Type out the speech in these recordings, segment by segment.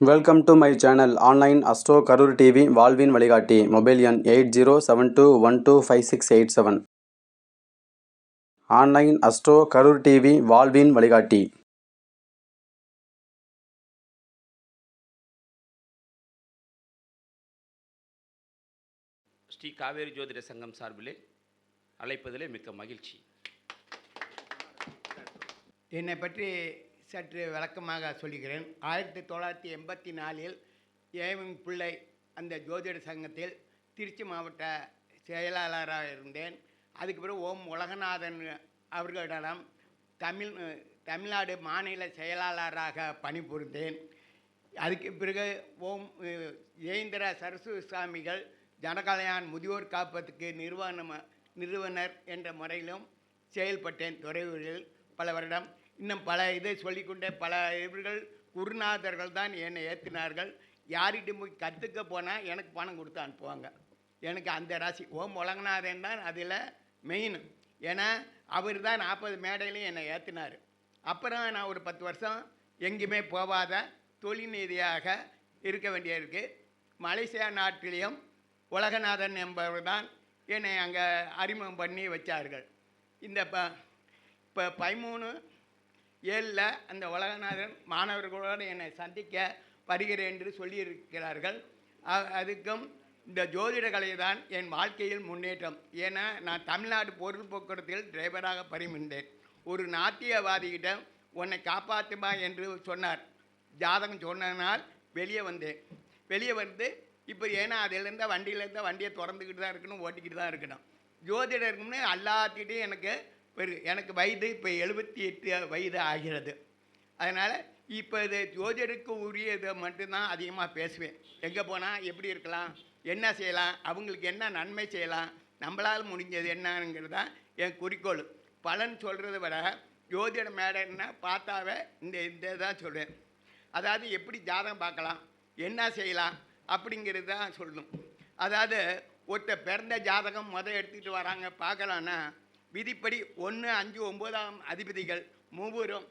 Welcome to my channel online astro Karur TV வாழ்வின் வழிகாட்டி mobile எண் eight zero seven two one two five six eight seven online astro Karur TV வாழ்வின் வழிகாட்டி ஸ்ரீ காவேரி ஜோதிட சங்கம் சார்பிலே அழைப்பதிலே மிக்க மகிழ்ச்சி. என்னை பற்றி சற்று விளக்கமாக சொல்லுகிறேன் ஆயிரத்தி தொள்ளாயிரத்தி எண்பத்தி நாலில் ஏவின் பிள்ளை அந்த ஜோதிட சங்கத்தில் திருச்சி மாவட்ட செயலாளராக இருந்தேன். அதுக்கு பிறகு ஓம் உலகநாதன் அவர்களிடம் தமிழ் தமிழ்நாடு மாநில செயலாளராக பணிபுரிந்தேன். அதுக்கு பிறகு ஓம் அஹ், ஜெயேந்திர சரஸ்வதி சுவாமிகள் ஜனகல்யாண் முதியோர் காப்பத்துக்கு நிறுவனம் நிறுவனர் என்ற முறையிலும் செயல்பட்டேன். துறையூரில் பல வருடம் இன்னும் பல இதை சொல்லிக்கொண்டே பல இவர்கள் குருநாதர்கள் தான் என்னை ஏற்றினார்கள் யார்கிட்டையும் போய் கற்றுக்க போனால் எனக்கு பணம் கொடுத்து அனுப்புவாங்க. எனக்கு அந்த ராசி ஓம் உலகநாதன் தான் அதில் மெயின் ஏன்னா அவர் தான் நாற்பது மேடையிலையும் என்னை ஏற்றினார் அப்புறம் நான் ஒரு பத்து வருஷம் எங்கேயுமே போகாத தொழில்நீதியாக இருக்க வேண்டியிருக்கு மலேசியா நாட்டிலையும் உலகநாதன் என்பவர் தான் என்னை அங்கே அறிமுகம் பண்ணி வச்சார்கள். இந்த ப இப்போ பதிமூணு ஏழில் அந்த உலகநாதன் மாணவர்களோடு என்னை சந்திக்க வருகிறேன் என்று சொல்லியிருக்கிறார்கள். அதுக்கும் இந்த ஜோதிட கலை தான் என் வாழ்க்கையில் முன்னேற்றம். ஏன்னா நான் தமிழ்நாடு பொருள் போக்குவரத்தில் டிரைவராக பரிமின்றேன் ஒரு நாட்டியவாதிகிட்ட உன்னை காப்பாற்றுமா என்று சொன்னார். ஜாதகம் சொன்னதனால் வெளியே வந்தேன். வெளியே வந்து இப்போ ஏன்னா அதிலேருந்து வண்டியிலேருந்து வண்டியை திறந்துக்கிட்டு தான் இருக்கணும் ஓட்டிக்கிட்டு தான் இருக்கணும் ஜோதிடருக்குன்னு எல்லாத்திட்டையும் எனக்கு ஒரு எனக்கு வயது இப்போ எழுபத்தி எட்டு வயது ஆகிறது. அதனால் இப்போ இது ஜோதிடருக்கு உரியதை மட்டும்தான் அதிகமாக பேசுவேன். எங்கே போனால் எப்படி இருக்கலாம் என்ன செய்யலாம் அவங்களுக்கு என்ன நன்மை செய்யலாம் நம்மளால் முடிஞ்சது என்னங்கிறது தான் என் குறிக்கோள். பலன் சொல்கிறத விட ஜோதிட மேடைன்னா பார்த்தாவே இந்த இந்த தான் சொல்கிறேன் அதாவது எப்படி ஜாதகம் பார்க்கலாம் என்ன செய்யலாம் அப்படிங்கிறது தான் சொல்லணும். அதாவது ஒருத்தர் பிறந்த ஜாதகம் முதல் எடுத்துகிட்டு வராங்க பார்க்கலான்னா விதிப்படி ஒன்று அஞ்சு ஒம்போதாம் அதிபதிகள் மூவரும்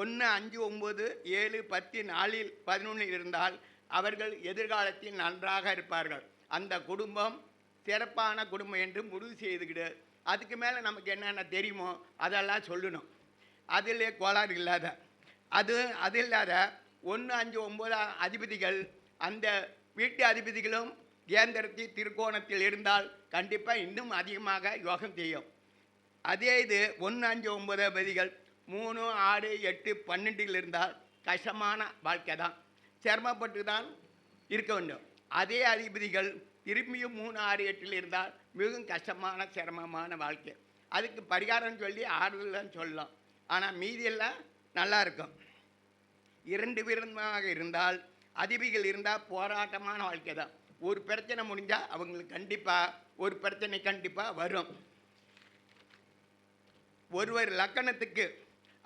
ஒன்று அஞ்சு ஒம்பது ஏழு பத்து நாலில் பதினொன்றில் இருந்தால் அவர்கள் எதிர்காலத்தில் நன்றாக இருப்பார்கள். அந்த குடும்பம் சிறப்பான குடும்பம் என்று முடிவு செய்துக்கிடு அதுக்கு மேலே நமக்கு என்னென்ன தெரியுமோ அதெல்லாம் சொல்லணும். அதிலே கோளாறு இல்லாத. அது அது இல்லாத ஒன்று அஞ்சு ஒம்பது அதிபதிகள் அந்த வீட்டு அதிபதிகளும் கேந்திரத்தில் திருக்கோணத்தில் இருந்தால் கண்டிப்பாக இன்னும் அதிகமாக யோகம் செய்யும். அதே இது ஒன்று அஞ்சு ஒம்பது பதிகள் மூணு ஆறு எட்டு பன்னெண்டில் இருந்தால் கஷ்டமான வாழ்க்கை தான். சிரமப்பட்டு தான் இருக்க வேண்டும். அதே அதிபதிகள் திரும்பியும் மூணு ஆறு எட்டில் இருந்தால் மிகவும் கஷ்டமான சிரமமான வாழ்க்கை. அதுக்கு பரிகாரம் சொல்லி ஆறுதல் சொல்லலாம். ஆனால் மீதியெல்லாம் நல்லா இருக்கும். இரண்டு விதமாக இருந்தால் அதிபிகள் இருந்தால் போராட்டமான வாழ்க்கை தான். ஒரு பிரச்சனை முடிஞ்சால் அவங்களுக்கு கண்டிப்பாக ஒரு பிரச்சனை கண்டிப்பாக வரும். ஒருவர் லக்கணத்துக்கு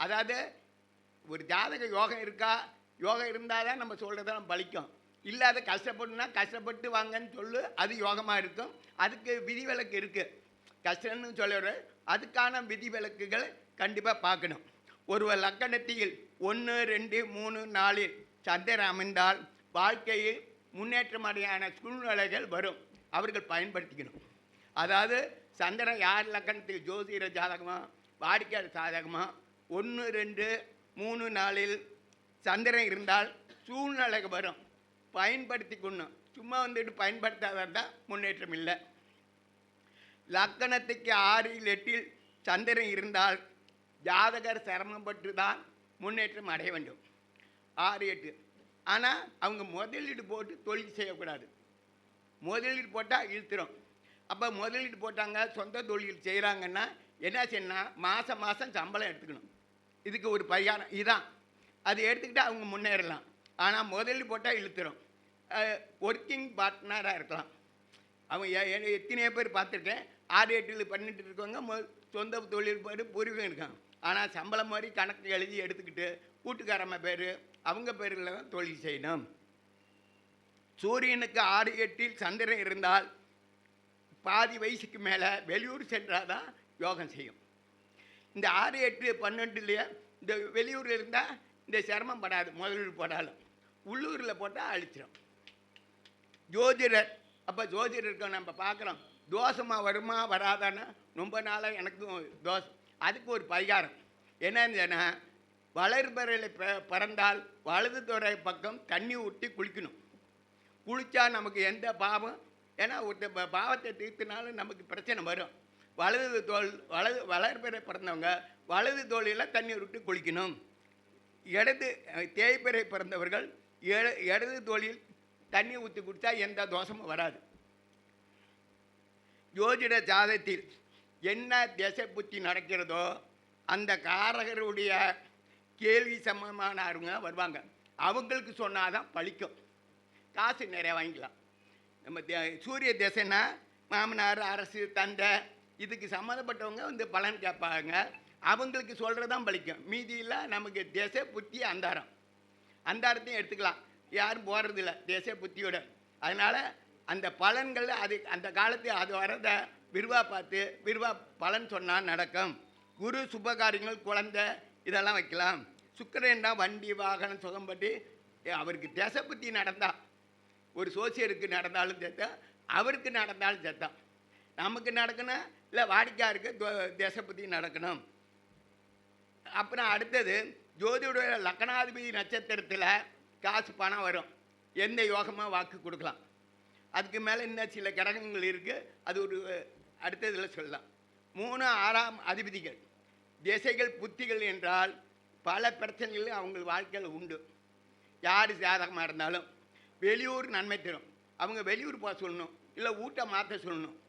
அதாவது ஒரு ஜாதக யோகம் இருக்கா? யோகம் இருந்தால் தான் நம்ம சொல்கிறதெல்லாம் பலிக்கும். இல்லாத கஷ்டப்பட்டுனா கஷ்டப்பட்டு வாங்கன்னு சொல்லு அது யோகமாக இருக்கும். அதுக்கு விதிவிலக்கு இருக்குது கஷ்டம்னு சொல்லுற அதுக்கான விதிவிலக்குகளை கண்டிப்பாக பார்க்கணும். ஒருவர் லக்கணத்தில் ஒன்று ரெண்டு மூணு நாலில் சந்திரன் அமைந்தால் வாழ்க்கையில் முன்னேற்றமடையான சூழ்நிலைகள் வரும். அவர்கள் பயன்படுத்திக்கணும். அதாவது சந்திரன் யார் லக்கணத்தில் ஜோதிட ஜாதகமாக வாடிக்கையாளர் சாதகமாக ஒன்று ரெண்டு மூணு நாளில் சந்திரன் இருந்தால் சூழ்நிலைக்கு வரும். பயன்படுத்தி கொள்ளணும் சும்மா வந்துட்டு பயன்படுத்தாத இருந்தால் முன்னேற்றம் இல்லை. லக்கணத்துக்கு ஆறில் எட்டில் சந்திரன் இருந்தால் ஜாதகர் சிரமப்பட்டு தான் முன்னேற்றம் அடைய வேண்டும். ஆறு எட்டு. ஆனால் அவங்க முதலீடு போட்டு தொழில் செய்யக்கூடாது. முதலீடு போட்டால் இழுத்துரும். அப்போ முதலீடு போட்டாங்க சொந்த தொழில் செய்கிறாங்கன்னா என்ன செய்யணும்னா மாதம் மாதம் சம்பளம் எடுத்துக்கணும். இதுக்கு ஒரு பரிகாரம். இதுதான் அது எடுத்துக்கிட்டு அவங்க முன்னேறலாம். ஆனால் முதல்ல போட்டால் இழுத்துரும். ஒர்க்கிங் பார்ட்னராக இருக்கலாம். அவன் எத்தனையோ பேர் பார்த்துருக்கேன். ஆறு எட்டில் பண்ணிட்டு இருக்கவங்க மொ- சொந்த தொழில் போட்டு பூர்வீகம் இருக்கான் ஆனால் சம்பளம் மாதிரி கணக்கு எழுதி எடுத்துக்கிட்டு கூட்டுக்காரம்ம பேர் அவங்க பேரில் தான் தொழில் செய்யணும். சூரியனுக்கு ஆறு எட்டில் சந்திரன் இருந்தால் பாதி வயசுக்கு மேலே வெளியூர் சென்றால் தான் யோகம் செய்யும். இந்த ஆறு எட்டு பன்னெண்டுலேயே இந்த வெளியூரில் இருந்தால் இந்த சிரமம் படாது முதலீடு போடாலும் உள்ளூரில் போட்டால் அழிச்சிடும் ஜோதிடர் அப்போ ஜோதிடருக்கு நம்ம பார்க்குறோம் தோஷமாக வருமா வராதான்னா ரொம்ப நாளாக எனக்கும் தோஷம். அதுக்கு ஒரு பரிகாரம். என்னன்னு வளர்பறையில் ப பறந்தால் வலது துறை பக்கம் தண்ணி ஊற்றி குளிக்கணும். குளித்தா நமக்கு எந்த பாவம்? ஏன்னா ஒருத்த பாவத்தை தீர்த்தினாலும் நமக்கு பிரச்சனை வரும். வலது தோல் வலது வளர்பிறை பிறந்தவங்க வலது தோலில் தண்ணி விட்டு குளிக்கணும். இடது தேய்பிறை பிறந்தவர்கள் எட- இடது தோலில் தண்ணி ஊற்றி குடித்தா எந்த தோஷமும் வராது. ஜோதிட ஜாதத்தில் என்ன திசை புத்தி நடக்கிறதோ அந்த காரகருடைய கேள்வி சம்பந்தமானவங்க வருவாங்க. அவங்களுக்கு சொன்னால் தான் பழிக்கும். காசு நிறைய வாங்கிக்கலாம். நம்ம சூரிய திசைன்னா மாமனார் அரசு தந்தை இதுக்கு சம்மந்தப்பட்டவங்க வந்து பலன் கேட்பாங்க. அவங்களுக்கு சொல்கிறது தான் பலிக்கும் மீதியில் நமக்கு தேச புத்தி அந்தாரம். அந்தாரத்தையும் எடுத்துக்கலாம். யாரும் போகிறதில்ல தேச புத்தியோட. அதனால் அந்த பலன்கள் அது அந்த காலத்து அது வரத விரிவாக பார்த்து விரிவாக பலன் சொன்னால் நடக்கும். குரு சுபகாரியங்கள் குழந்தை இதெல்லாம் வைக்கலாம். சுக்கிரன் தான் வண்டி வாகனம் சுகம்பட்டி அவருக்கு தேச புத்தி நடந்தா. ஒரு சோசியருக்கு நடந்தாலும் சேர்த்தா அவருக்கு நடந்தாலும் சேர்த்தான் நமக்கு நடக்கணும் இல்லை வாடிக்கையாருக்கு தோ- புத்தி நடக்கணும். அப்புறம் அடுத்தது ஜோதியுடைய லக்னாதிபதி நட்சத்திரத்தில் காசு பணம் வரும். எந்த யோகமாக வாக்கு கொடுக்கலாம். அதுக்கு மேலே இன்னும் சில கிரகங்கள் இருக்குது அது ஒரு அடுத்ததில் சொல்லலாம். மூணு ஆறாம் அதிபதிகள். திசைகள் புத்திகள் என்றால் பல பிரச்சனைகள் அவங்க வாழ்க்கையில் உண்டு. யார் ஜாதகமாக இருந்தாலும். வெளியூர் நன்மை தரும். அவங்க வெளியூர் போக சொல்லணும். இல்லை ஊட்ட மாற்ற சொல்லணும்.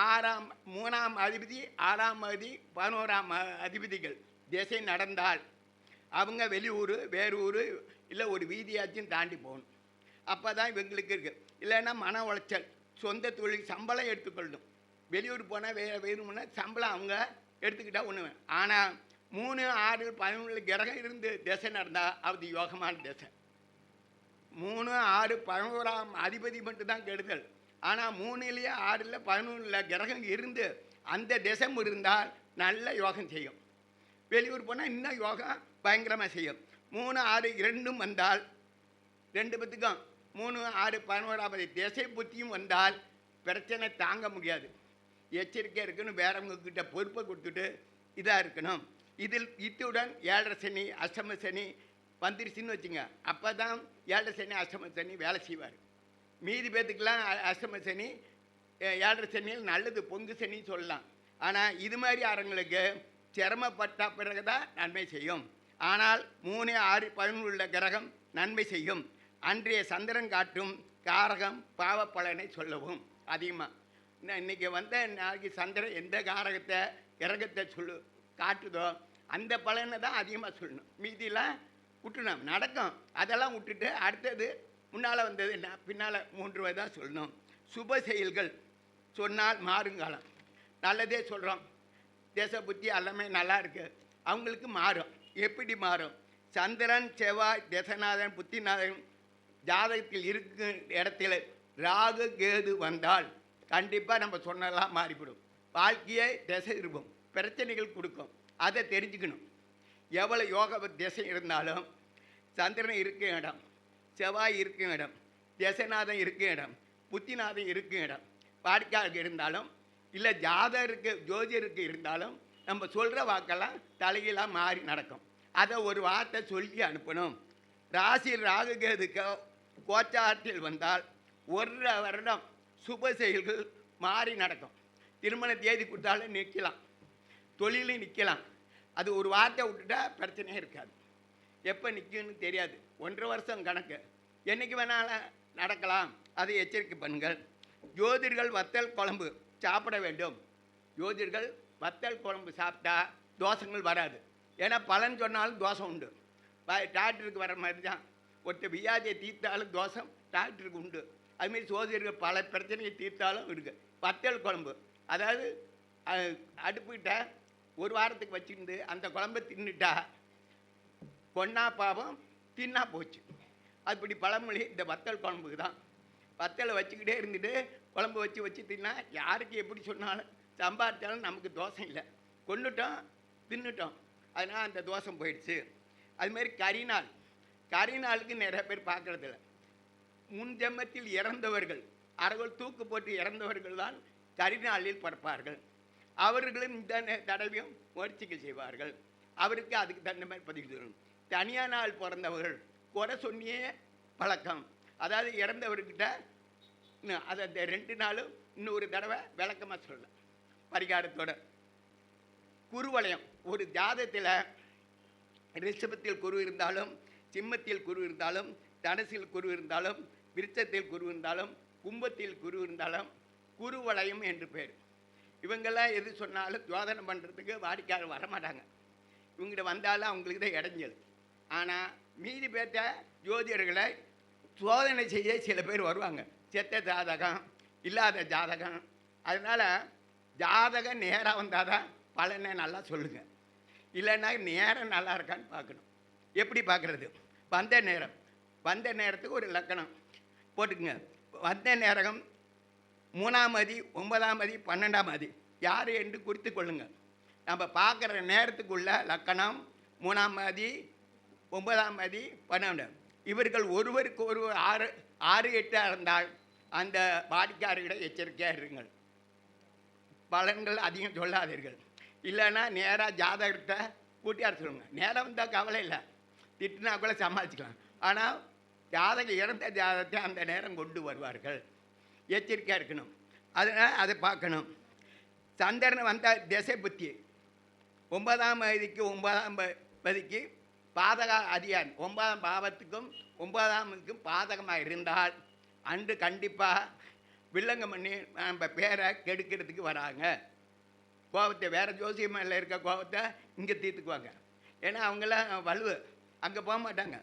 ஆறாம் மூணாம் அதிபதி ஆறாம் அதிபதி பதினோராம் அதிபதிகள். திசை நடந்தால் அவங்க வெளியூர் வேறு ஊர் இல்லை ஒரு வீதியாச்சும் தாண்டி போகணும். அப்போ தான் இவங்களுக்கு இருக்குது இல்லைன்னா மன உளைச்சல் சொந்த தொழில் சம்பளம் எடுத்துக்கொள்ளணும். வெளியூர் போனால் வே வேணும்னா சம்பளம் அவங்க எடுத்துக்கிட்டால் ஒன்று ஆனால் மூணு ஆறு பதினொன்று கிரகம் இருந்து திசை நடந்தால் அது யோகமான திசை. மூணு ஆறு பதினோராம் அதிபதி மட்டும்தான் கெடுதல். ஆனால் மூணுலேயே ஆறில் பதினொன்றில் கிரகம் இருந்து அந்த திசம் இருந்தால் நல்ல யோகம் செய்யும். வெளியூர் போனால் இன்னும் யோகம் பயங்கரமாக செய்யும். மூணு ஆறு இரண்டும் வந்தால் ரெண்டு பத்துக்கும். மூணு ஆறு பதினோராவது திசை புத்தியும் வந்தால் பிரச்சனை தாங்க முடியாது. எச்சரிக்கை இருக்கணும் வேறவங்கக்கிட்ட பொறுப்பை கொடுத்துட்டு இதாக இருக்கணும். இதில் இத்துடன் ஏழரை சனி அஷ்டம சனி வந்துருச்சுன்னு வச்சுங்க. அப்போ தான் ஏழரை சனி அஷ்டம சனி வேலை செய்வார். மீதி பேத்துக்கெல்லாம் அஷ்டம சனி ஏழரை சனியில் நல்லது பொங்கு சனி சொல்லலாம். ஆனால் இது மாதிரி அறங்களுக்கு சிரமப்பட்ட பிறகு தான் நன்மை செய்யும். ஆனால் மூணு ஆறு பதினொன்றுள்ள கிரகம் நன்மை செய்யும். அன்றைய சந்திரன் காட்டும் காரகம் பாவ பலனை சொல்லவும் அதிகமாக இன்னைக்கு வந்த நாளைக்கு சந்திரன் எந்த காரகத்தை கிரகத்தை சொல்லு காட்டுதோ அந்த பலனை தான் அதிகமாக சொல்லணும். மீதியெல்லாம் விட்டுணும் நடக்கும். அதெல்லாம் விட்டுட்டு அடுத்தது முன்னால் வந்தது என்ன? பின்னால் மூன்று தான் சொல்லணும். சுப செயல்கள் சொன்னால் மாறுங்காலம் நல்லதே சொல்கிறோம் தேச புத்தி எல்லாமே நல்லா இருக்குது அவங்களுக்கு மாறும். எப்படி மாறும்? சந்திரன் செவ்வாய் தேசநாதன் புத்திநாதன் ஜாதகத்தில் இருக்கும் இடத்துல ராகு கேது வந்தால் கண்டிப்பாக நம்ம சொன்னதெல்லாம் மாறிவிடும். வாழ்க்கையை திசை இருக்கும் பிரச்சனைகள் கொடுக்கும். அதை தெரிஞ்சுக்கணும். எவ்வளோ யோக திசை இருந்தாலும் சந்திரன் இருக்க இடம். செவ்வாய் இருக்கும் இடம் திசைநாதம் இருக்கும் இடம் புத்திநாதம் இருக்கும் இடம். வாடிக்கையாளருக்கு இருந்தாலும் இல்லை ஜாதகருக்கு ஜோதியருக்கு இருந்தாலும் நம்ம சொல்கிற வாக்கெல்லாம் தலையெல்லாம் மாறி நடக்கும். அதை ஒரு வார்த்தை சொல்லி அனுப்பணும். ராசி ராகுகேதுக்கு கோச்சாரத்தில் வந்தால் ஒரு வருடம் சுப செயல்கள் மாறி நடக்கும். திருமண தேதி கொடுத்தாலும் நிற்கலாம். தொழிலும் நிற்கலாம். அது ஒரு வார்த்தை விட்டுட்டா பிரச்சனையே இருக்காது. எப்போ நிற்கும்னு தெரியாது. ஒன்றரை வருஷம் கணக்கு. என்னைக்கு வேணாலும் நடக்கலாம். அதை எச்சரிக்கை பண்ணுங்கள். ஜோதிடர்கள் வத்தல் குழம்பு சாப்பிட வேண்டும். ஜோதிடர்கள் வத்தல் குழம்பு சாப்பிட்டா தோஷங்கள் வராது. ஏன்னா பலன் சொன்னாலும் தோஷம் உண்டு. ப- டாக்டருக்கு வர மாதிரி தான் ஒருத்தர் வியாதியை தீர்த்தாலும் தோஷம் டாக்டருக்கு உண்டு. அதுமாரி ஜோதிடர்கள் பல பிரச்சனையை தீர்த்தாலும் இருக்குது வத்தல் குழம்பு. அதாவது அடுப்புக்கிட்ட ஒரு வாரத்துக்கு வச்சுருந்து அந்த குழம்பை தின்னுட்டா பொன்னா பாவம் தின்னா போச்சு. அப்படி பழமொழி இந்த வத்தல் குழம்புக்கு தான். வத்தலை வச்சுக்கிட்டே இருந்துட்டு குழம்பு வச்சு வச்சு தின்னா யாருக்கு எப்படி சொன்னாலும் சம்பாதிச்சாலும் நமக்கு தோசை இல்லை. கொண்டுட்டோம் தின்னுட்டோம். அதனால் அந்த தோசம் போயிடுச்சு. அதுமாரி கரிநாள். கரிநாளுக்கு நிறைய பேர் பார்க்கறதில்ல முன் ஜென்மத்தில் இறந்தவர்கள் அவர்கள் தூக்கு போட்டு இறந்தவர்கள் தான் கரிநாளில் பிறப்பார்கள். அவர்களும் இந்த தடவையும் முயற்சிகள் செய்வார்கள். அவருக்கு அதுக்கு தகுந்த மாதிரி பதிவு தரும் தனியா நாள் பிறந்தவர்கள். குறை சொன்னியே பழக்கம். அதாவது இறந்தவர்கிட்ட அதை அந்த ரெண்டு நாளும் இன்னொரு தடவை விளக்கமாக சொல்லலாம் பரிகாரத்தோட. குருவலயம் ஒரு ஜாதத்தில் ரிஷபத்தில் குரு இருந்தாலும் சிம்மத்தில் குரு இருந்தாலும் தனசில் குரு இருந்தாலும் விருச்சத்தில் குரு இருந்தாலும் கும்பத்தில் குரு இருந்தாலும் குருவலயம் என்று பேர். இவங்கெல்லாம் எது சொன்னாலும் ஜோதனை பண்ணுறதுக்கு வாடிக்கையாளர் வரமாட்டாங்க. இவங்கிட்ட வந்தாலும் அவங்களுக்கு தான் இடைஞ்சல். ஆனால் மீதி பேர்த்த ஜோதிடர்களை சோதனை செய்ய சில பேர் வருவாங்க. செத்த ஜாதகம் இல்லாத ஜாதகம். அதனால் ஜாதகம் நேராக வந்தால் தான் பலனை நல்லா சொல்லுங்கள் இல்லைன்னா நேரம் நல்லா இருக்கான்னு பார்க்கணும். எப்படி பார்க்குறது? வந்த நேரம். வந்த நேரத்துக்கு ஒரு லக்கணம் போட்டுக்குங்க. வந்த நேரம் மூணாம் மதி ஒன்பதாம் மதி பன்னெண்டாம் மதி யார் என்று குறித்து கொள்ளுங்கள் நம்ம பார்க்குற நேரத்துக்குள்ள லக்கணம் மூணாம் மதி ஒன்பதாம் மதி பன்னெண்டாம் இவர்கள் ஒருவருக்கு ஒருவர் ஆறு ஆறு எட்டாக இருந்தால் அந்த வாடிக்கையாளர்களிடம் எச்சரிக்கையாக இருங்கள். பலன்கள் அதிகம் சொல்லாதீர்கள். இல்லைன்னா நேராக ஜாதகத்தை கூட்டியார் சொல்லுங்க. நேராக வந்தால் கவலை இல்லை. திட்டினா கூட சமாளிச்சுக்கலாம். ஆனால் ஜாதகம் இறந்த ஜாதகத்தை அந்த நேரம் கொண்டு வருவார்கள். எச்சரிக்கையாக இருக்கணும். அதனால் அதை பார்க்கணும். சந்திரன் வந்தால் திசை புத்தி. ஒன்பதாம் மதிக்கு ஒன்பதாம் பதிக்கு பாதக அதிகாரி. ஒன்பதாம் பாவத்துக்கும் ஒன்பதாமுக்கும் பாதகமாக இருந்தால் அன்று கண்டிப்பாக வில்லங்கம் பண்ணி நம்ம பேரை கெடுக்கிறதுக்கு வராங்க. கோபத்தை வேறு ஜோசியமில் இருக்க கோபத்தை இங்கே தீர்த்துக்குவாங்க. ஏன்னா அவங்களாம் வலுவு. அங்கே போக மாட்டாங்க.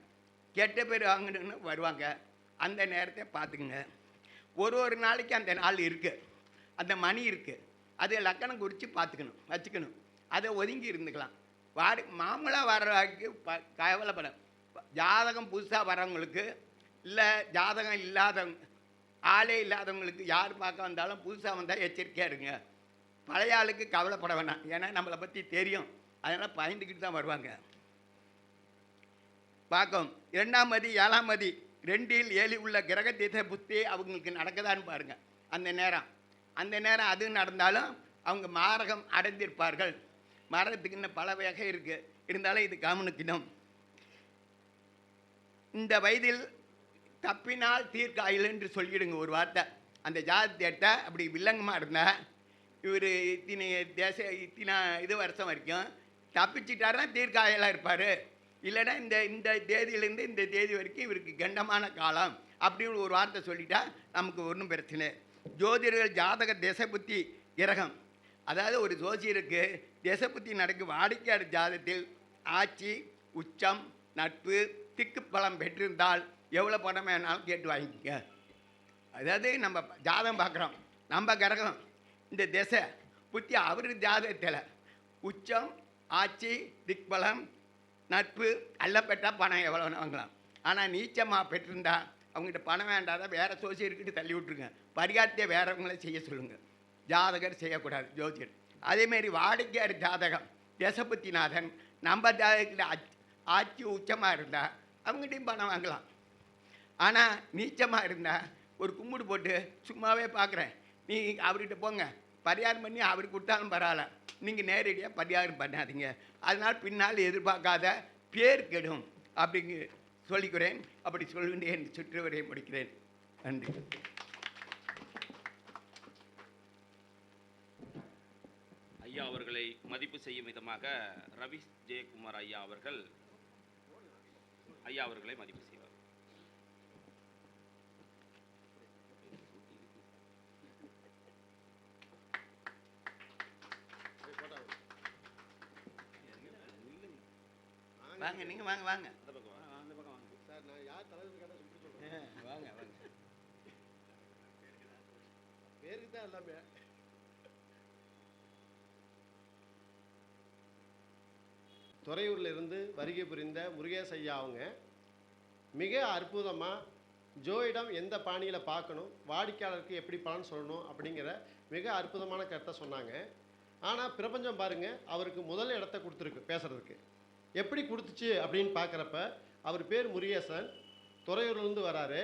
கெட்ட பேர் வாங்கணுன்னு வருவாங்க. அந்த நேரத்தை பார்த்துக்குங்க. ஒரு ஒரு நாளைக்கு அந்த நாள் இருக்குது அந்த மணி இருக்குது அது லக்கணம் குறித்து பார்த்துக்கணும் வச்சுக்கணும். அதை ஒதுங்கி இருந்துக்கலாம். வாடி மாமூலாக வர்றதுக்கு ப கவலைப்பட ஜாதகம் புதுசாக வரவங்களுக்கு இல்லை ஜாதகம் இல்லாதவங்க ஆளே இல்லாதவங்களுக்கு யார் பார்க்க வந்தாலும் புதுசாக வந்தால் எச்சரிக்கையாக இருங்க. பழைய ஆளுக்கு கவலைப்பட வேணாம். ஏன்னா நம்மளை பற்றி தெரியும். அதனால் பயந்துக்கிட்டு தான் வருவாங்க. பார்க்கும். இரண்டாம் மதி ஏழாம் மதி ரெண்டில் ஏழு உள்ள கிரக தீர்த்த புத்தி அவங்களுக்கு நடக்குதான்னு பாருங்கள் அந்த நேரம். அந்த நேரம் அது நடந்தாலும் அவங்க மாரகம் அடைந்திருப்பார்கள். மரத்துக்கு இன்னும் பல வகை இருக்குது இருந்தாலும் இது கவனிக்கணும் இந்த வயதில் தப்பினால் தீர்க்காயில் என்று சொல்லிடுங்க ஒரு வார்த்தை. அந்த ஜாதகத்தை அப்படி வில்லங்கமாக இருந்தால் இவர் இத்தினி தேச இத்தினா இது வருஷம் வரைக்கும் தப்பிச்சிட்டாருன்னா தீர்க்காயலாக இருப்பார். இல்லைன்னா இந்த இந்த தேதியிலேருந்து இந்த தேதி வரைக்கும் இவருக்கு கண்டமான காலம். அப்படின்னு ஒரு வார்த்தை சொல்லிட்டா நமக்கு ஒன்றும் பிரச்சனை. ஜோதிடர்கள் ஜாதக திசை புத்தி கிரகம். அதாவது ஒரு ஜோசியருக்கு திசை புத்தி நடக்கும் வாடிக்கையாளர் ஜாதத்தில் ஆட்சி உச்சம் நட்பு திக்கு பலம் பெற்றிருந்தால் எவ்வளோ பணம் வேணாலும் கேட்டு வாங்கிக்க அதாவது நம்ம ஜாதகம் பார்க்குறோம் நம்ம கிரகம் இந்த திசை புத்தி அவர் ஜாதகத்தில். உச்சம் ஆட்சி திக்பலம் நட்பு அல்லப்பெற்றா பணம் எவ்வளோ வாங்கலாம். ஆனால் நீச்சமாக பெற்றிருந்தா அவங்ககிட்ட பணம் வேண்டாத வேறு சோசியர்கிட்ட தள்ளி விட்ருங்க பரிகாரத்தை வேறவங்கள செய்ய சொல்லுங்கள் ஜாதகர் செய்யக்கூடாது ஜோதிடர். அதேமாரி வாடிக்கையார் ஜாதகம் தேசபுத்திநாதன் நம்ம ஜாதகத்தில் ஆட்சி- ஆட்சி உச்சமாக இருந்தால் அவங்ககிட்டையும் பணம் வாங்கலாம். ஆனால் நீச்சமாக இருந்தால் ஒரு கும்பிடு போட்டு சும்மாவே பார்க்குறேன் நீ அவர்கிட்ட போங்க. பரிகாரம் பண்ணி அவருக்கு கொடுத்தாலும் பரவாயில்ல. நீங்கள் நேரடியாக பரிகாரம் பண்ணாதீங்க. அதனால் பின்னால் எதிர்பார்க்காத பேர் கெடும் அப்படிங்கு சொல்லிக்கிறேன். அப்படி சொல்லுவேன் சுற்றுவரையை முடிக்கிறேன். நன்றி. ஐயா அவர்களை மதிப்பு செய்யும் விதமாக ரவி ஜெயக்குமார் ஐயா அவர்கள் ஐயா அவர்களை மதிப்பு செய்வார். வாங்க நீங்கள் வாங்க வாங்க. அந்த பக்கம் வா, அந்த பக்கம் வாங்க. சார் நான் யார் தலைவர் கேட்டால் சொல்லி சொல்கிறேன் ஆ, வாங்க வாங்க. பேருக்கு தான் எல்லாமே. துறையூரில் இருந்து வருகை புரிந்த முருகேஷ் ஐயா அவங்க மிக அற்புதமாக ஜோயிடம் எந்த பாணியில் பார்க்கணும் வாடிக்கையாளருக்கு எப்படி பலன் சொல்லணும் அப்படிங்கிற மிக அற்புதமான கருத்தை சொன்னாங்க. ஆனால் பிரபஞ்சம் பாருங்கள் அவருக்கு முதல் இடத்த கொடுத்துருக்கு பேசுகிறதுக்கு எப்படி கொடுத்துச்சு அப்படின்னு பார்க்குறப்ப அவர் பேர் முருகேசன் துறையூர்லேருந்து வராரு.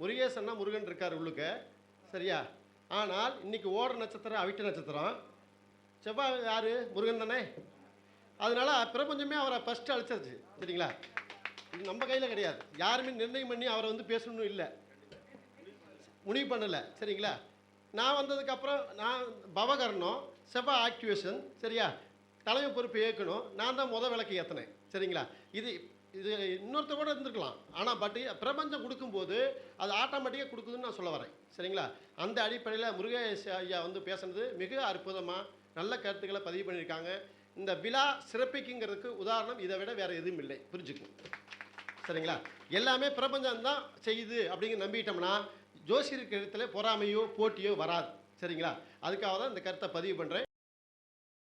முருகேசன்னா முருகன் இருக்கார் உள்ளுக்க. சரியா? ஆனால் இன்னைக்கு ஓட நட்சத்திரம் அவிட்ட நட்சத்திரம். செவ்வாய் யார்? முருகன் தானே? அதனால் பிரபஞ்சமே அவரை ஃபஸ்ட்டு அழைச்சிருச்சு சரிங்களா? இது நம்ம கையில் கிடையாது. யாருமே நிர்ணயம் பண்ணி அவரை வந்து பேசணும்னு இல்லை. முடிவு பண்ணலை சரிங்களா? நான் வந்ததுக்கப்புறம் நான் பவகரணம் செவ்வாய் ஆக்டிவேஷன் சரியா? தலைமை பொறுப்பு ஏற்கணும். நான் தான் முத விளக்கு ஏற்றினேன் சரிங்களா? இது இது இன்னொருத்த கூட இருந்திருக்கலாம். ஆனால் பட் பிரபஞ்சம் கொடுக்கும்போது அது ஆட்டோமேட்டிக்காக கொடுக்குதுன்னு நான் சொல்ல வரேன் சரிங்களா? அந்த அடிப்படையில் முருகேஷ் ஐயா வந்து பேசுனது மிக அற்புதமாக நல்ல கருத்துக்களை பதிவு பண்ணியிருக்காங்க. இந்த விழா சிறப்பிக்குங்கிறதுக்கு உதாரணம் இதை விட வேறு எதுவும் இல்லை. புரிஞ்சுக்கும் சரிங்களா? எல்லாமே பிரபஞ்சம் தான் செய்யுது அப்படிங்கிற நம்பிட்டோம்னா ஜோசியருக்கு இடத்துல பொறாமையோ போட்டியோ வராது. சரிங்களா? அதுக்காக தான் இந்த கருத்தை பதிவு பண்ணுறேன்